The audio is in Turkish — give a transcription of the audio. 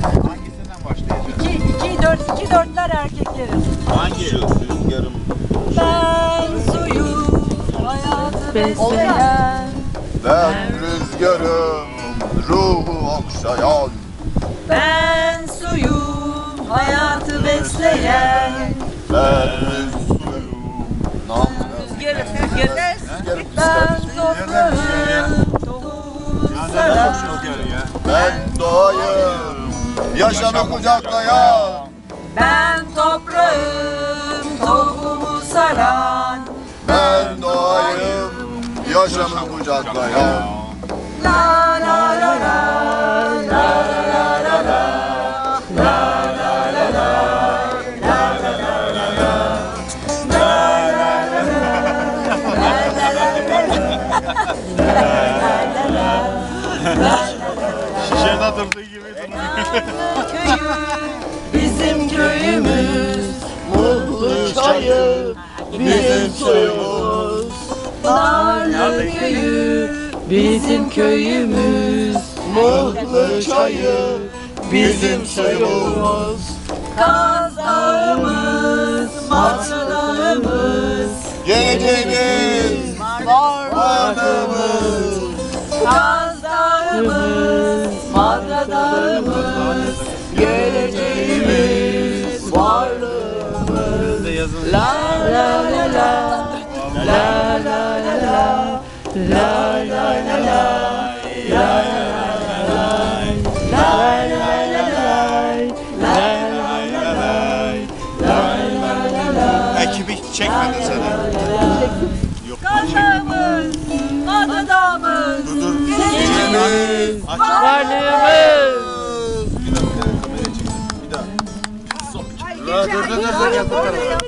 Hangisinden başlayacağız? 2 2 4 2 4'ler erkeklerin. Hangi rüzgarım? Ben suyum hayatı besleyen. Ben rüzgarım, ruhu okşayan. Ben suyum hayatı besleyen. Ben rüzgarım, nam Rüzgarım rüzgarım. Ben ister. Yaşamı kucaklayan. Ben toprağım tohumu saran. Ben doğayım, yaşamı kucaklayan. La Şişede durduğu gibi Köyü bizim köyümüz Mutlu çayır, bizim suyumuz. Narlı köyü bizim köyümüz Mutlu çayır, bizim suyumuz. Kaz dağımız Matı dağımız Geleceğimiz, varlığımız. Varlığımız La la la la La la la la La la la la La la la la Ekibi çekmedi seni. Yok. Kazamız, adadamız, Dur dur. Aç. varlığımız. Bir dakika kamerayı çek. Bir daha. Dur dur dur dur.